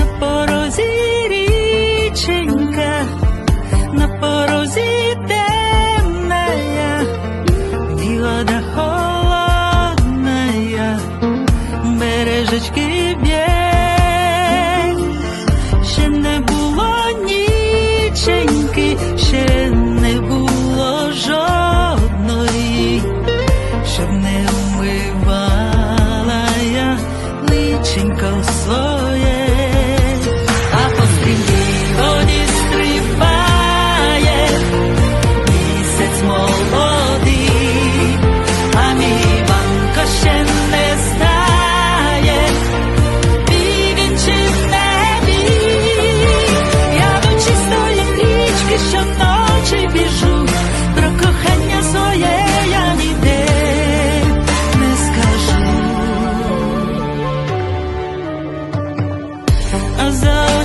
நினைப்பா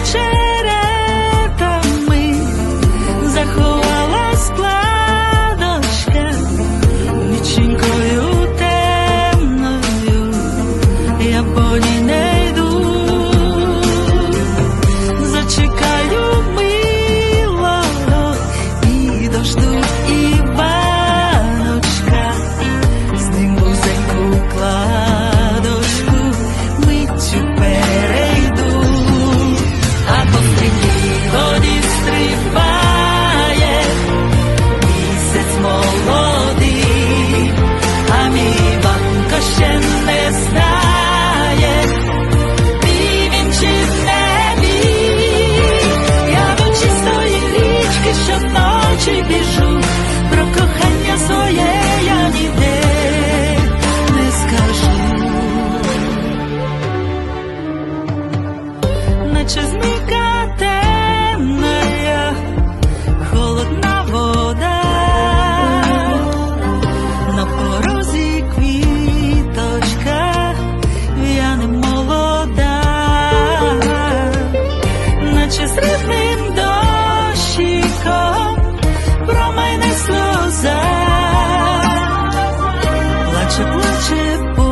change. наче змійка темна, холодна вода, на порозі квіточка, в'яне молода, наче з рідним дощиком про мене сльоза, плаче, плаче.